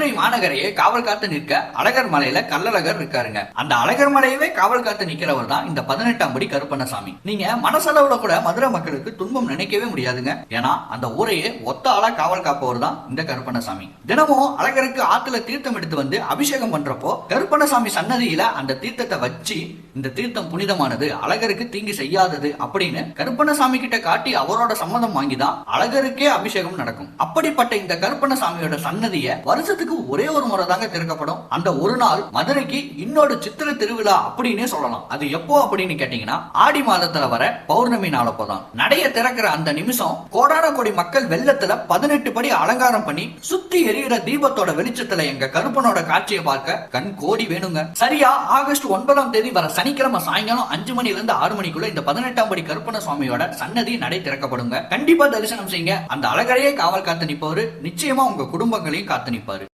மதுரை மாநகரையே காவல் காத்து நிற்க அழகர் மலையில கள்ளழகர் இருக்காருங்க. அந்த அழகர் மலையவே காவல் காத்து நிக்கிறவர் தான் இந்த பதினெட்டாம் படி கருப்பண்ணசாமி. நீங்க மனசளவுல கூட மதுரை மக்களுக்கு துன்பம் நினைக்கவே முடியாதுங்க. ஏன்னா அந்த ஊரையே ஒத்த ஆளா காவல் காப்பவர் தான் இந்த கருப்பண்ணசாமி. தினமும் அழகருக்கு ஆத்துல தீர்த்தம் எடுத்து வந்து அபிஷேகம் பண்றப்போ கருப்பண்ணசாமி சன்னதியில அந்த தீர்த்தத்தை வச்சு இந்த தீர்த்தம் புனிதமானது அழகருக்கு தீங்கு செய்யாதது அப்படின்னு கருப்பண்ணசாமி கிட்ட காட்டி அவரோட சம்மதம் வாங்கி தான் அழகருக்கே அபிஷேகம் நடக்கும். அப்படிப்பட்ட இந்த கருப்பண்ணசாமியோட சன்னதியை வருஷத்துக்கு ஒரே ஒரு முறை தாங்க திறக்கப்படும். அந்த ஒரு நாள் மதுரைக்கு இன்னொரு சித்திர திருவிழா அப்படின்னே சொல்லலாம். அது எப்போ அப்படின்னு கேட்டீங்கன்னா ஆடி மாதத்துல வர பௌர்ணமி நாளப்போதான் நடைய திறக்கிற அந்த நிமிஷம் கோடான கோடி மக்கள் வெள்ளத்துல பதினெட்டு படி அலங்காரம் பண்ணி சுத்தி எரியிற தீபத்தோட வெளிச்சத்துல எங்க கருப்பனோட காட்சியை பார்க்க கண் கோடி வேணுங்க. சரியா ஆகஸ்ட் ஒன்பதாம் தேதி வர சனிக்கிழமை சாயங்காலம் அஞ்சு மணில இருந்து ஆறு மணிக்குள்ள இந்த பதினெட்டாம் படி கருப்பண சுவாமியோட சன்னதி நடை திறக்கப்படுங்க. கண்டிப்பா தரிசனம் செய்யுங்க. அந்த அழகரையே காவல் காத்து நிப்பவரு. நிச்சயமா உங்க குடும்பங்களையும் காத்து நிற்பாரு